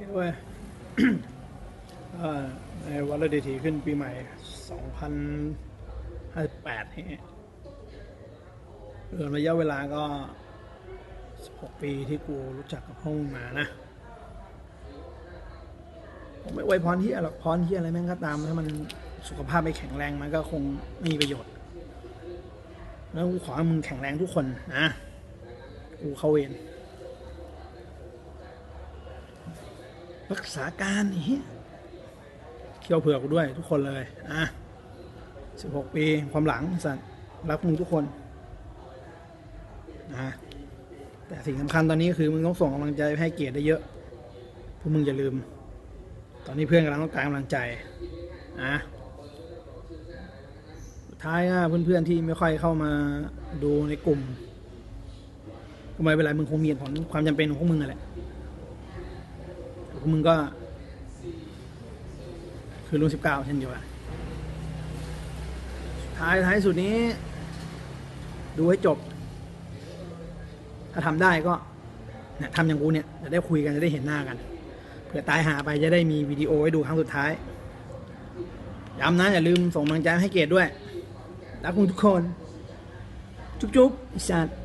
คิดว่าเอ่อในวันรดีทีขึ้นปีใหม่ 2058นี่รวมระยะเวลาก็ 16 ปีที่กูรู้จักกับห้องมานะ ผมไม่ไวพรที่หรอกพรที่อะไรแม่งก็ตาม ถ้ามันสุขภาพไม่แข็งแรงมันก็คงไม่มีประโยชน์ แล้วกูขอให้มึงแข็งแรงทุกคนนะ กูเข้าเวร รักษาการเฮียเคี่ยวเผือกด้วยทุกคนเลย อะสิบหกปีความหลังสัตว์รักมึงทุกคนนะแต่สิ่งสำคัญตอนนี้คือมึงต้องส่งกำลังใจให้เกียรติได้เยอะพวกมึงอย่าลืม ตอนนี้เพื่อนกำลังต้องการกำลังใจนะท้ายอะเพื่อนๆที่ไม่ค่อยเข้ามาดูในกลุ่มก็ไม่เป็นไรมึงคงมีเหตุผลความจำเป็นของพวกมึงนั่นแหละ มึงก็ คือรุ่นสิบเก้าเช่นเดียวกันท้ายท้ายสุดนี้ ดูให้จบ ถ้าทำได้ก็เนี่ยทำอย่างกูเนี่ยจะได้คุยกันจะได้เห็นหน้ากันเผื่อตายหาไปจะได้มีวิดีโอไว้ดูครั้งสุดท้ายย้ำนะอย่าลืมส่งกำลังใจให้เกดด้วยรักคุณทุกคน จุ๊บๆอีสัตว์